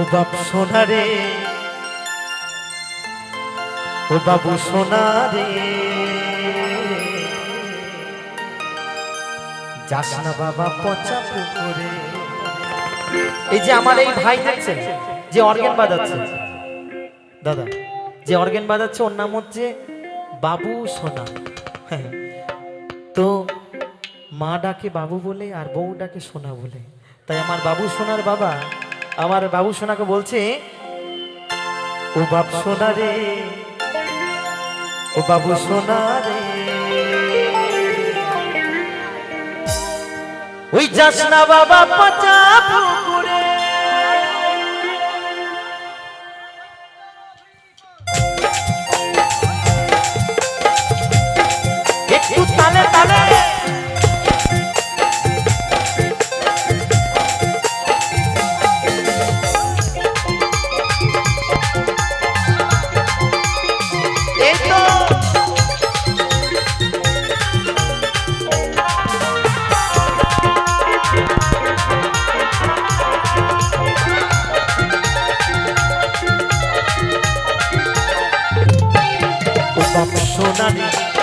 ও বাপ সোনা রে ও বাবু সোনা রে যাস না বাবা পচা পুকুরে। এই যে আমার এই ভাই দেখছেন, যে অর্গেন বাজাচ্ছে। দাদা, যে অর্গেন বাজাচ্ছে, ওর নাম হচ্ছে বাবু সোনা। হ্যাঁ তো মা ডাকে বাবু বলে আর বউ ডাকে সোনা বলে। তাই আমার বাবু সোনার বাবা আমার বাবু সোনাকে বলছে, ও বাপ সোনা রে, ও বাবু সোনা রে, ওই যাস না বাবা পচা পুকুরে।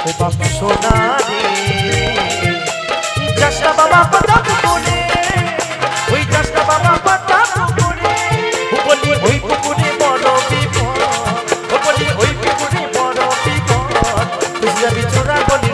ও বাপ সোনা রে। যাসনা বাবা পাতা পুকুরে, ওই যাসনা বাবা পুকুরে। ও বলি ওই পুকুরে বড় বিপদ বলি ওই পুকুরে বড় বিপদ। যাবি চোরা গলির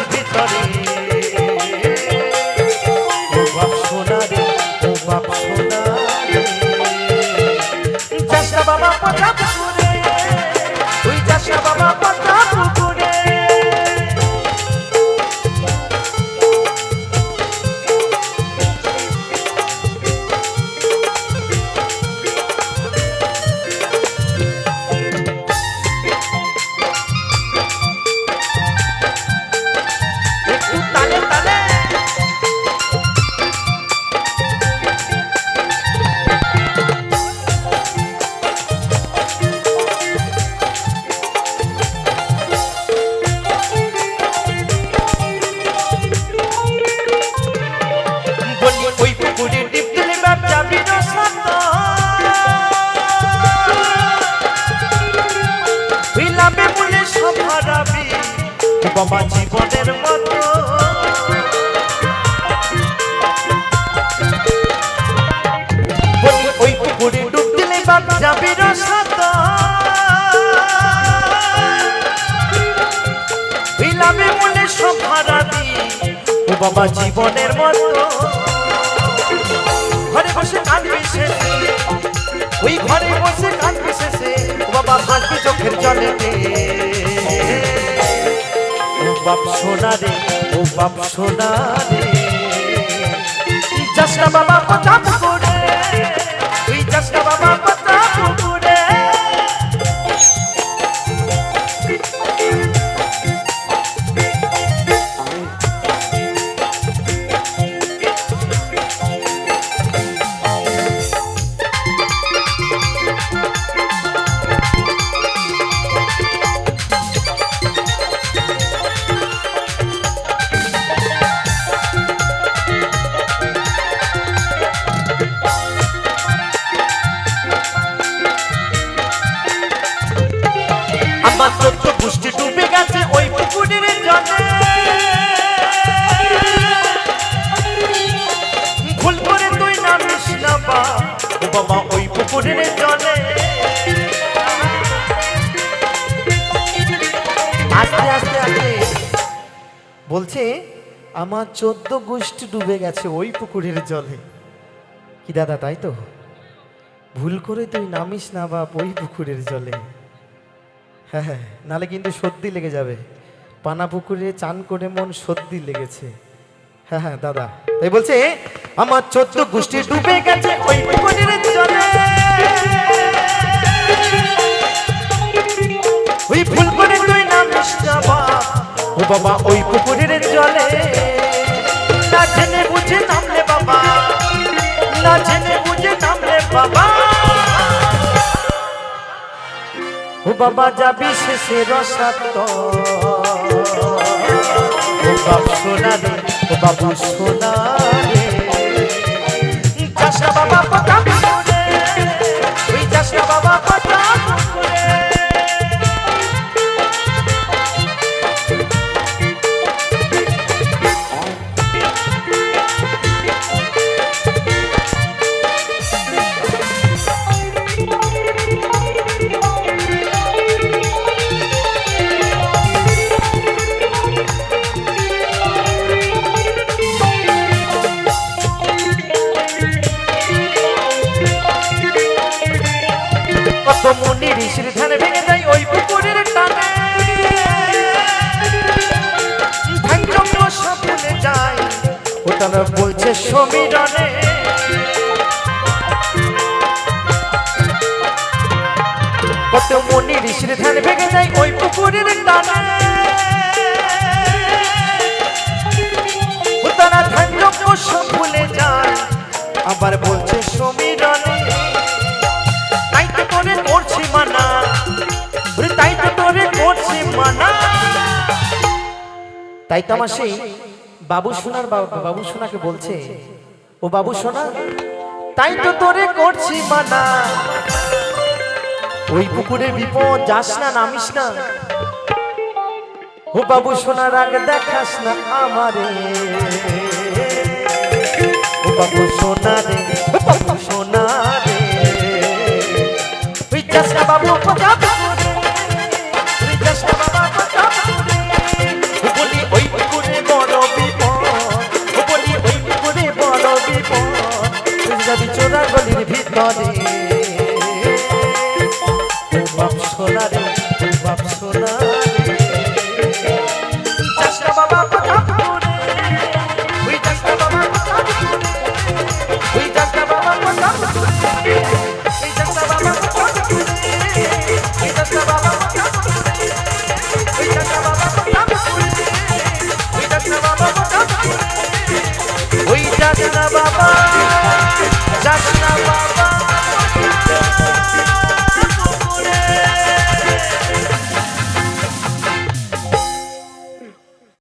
বাবা জীবনের মতো ওই পুকুরে ডুব দিলে বাপ যাবি রসাত হইলামে বলে সব হারাবি ও বাবা জীবনের মতো ঘরে বসে কাঁদবি শেষে ওই ঘরে বসে কাঁদবি শেষে বাবা ভাসবি চোখের জলেতে বাপ সোনা রে ও বাপ সোনা রে। যাসনা বাবা কথা বাবা ওই পুকুরের জলে। আস্তে আস্তে আস্তে। বলছে, আমার চোদ্দ গোষ্ঠী ডুবে গেছে ওই পুকুরের জলে। কি দাদা, তাই তো? ভুল করে তুই নামিস না বাপ ওই পুকুরের জলে। হ্যাঁ হ্যাঁ নালে কিন্তু সর্দি লেগে যাবে। পানা পুকুরে চান করে মন সর্দি লেগেছে। হ্যাঁ হ্যাঁ দাদা। তাই বলছে, আমার চোদ্দ গোষ্ঠী ডুবে গেছে ওই পুকুরের জলে। ওই ভুল করে তুই নামিস না ও বাবা, ওই পুকুরের জলে। না জেনে বুঝে নামলে বাবা। না জেনে বুঝে নামলে বাবা। ও বাবা, যাবি শেষে রসাত ও বাবু সোনা ও বাবু সোনা চাষা বাবা কত মনি ঋষির ধ্যান ভেঙে যায় ওই পুকুরের টানে। ধ্যান জঙ্গ যায় ও তারা বলছে সমীরণে। কত মনি ঋষির ধ্যান ভেঙে যায় ওই পুকুরের টানে। তারা জঙ্গ সব যায়, আবার তাই তো আমার সেই বাবু সোনার বাবু সোনাকে বলছে ও বাবু সোনা তাই তো তোরে করছি মানা। ওই পুকুরে বিপদ যাস না নামিস না। ও বাবু সোনার আগে দেখাস না আমারে। ও বাবু সোনা everybody.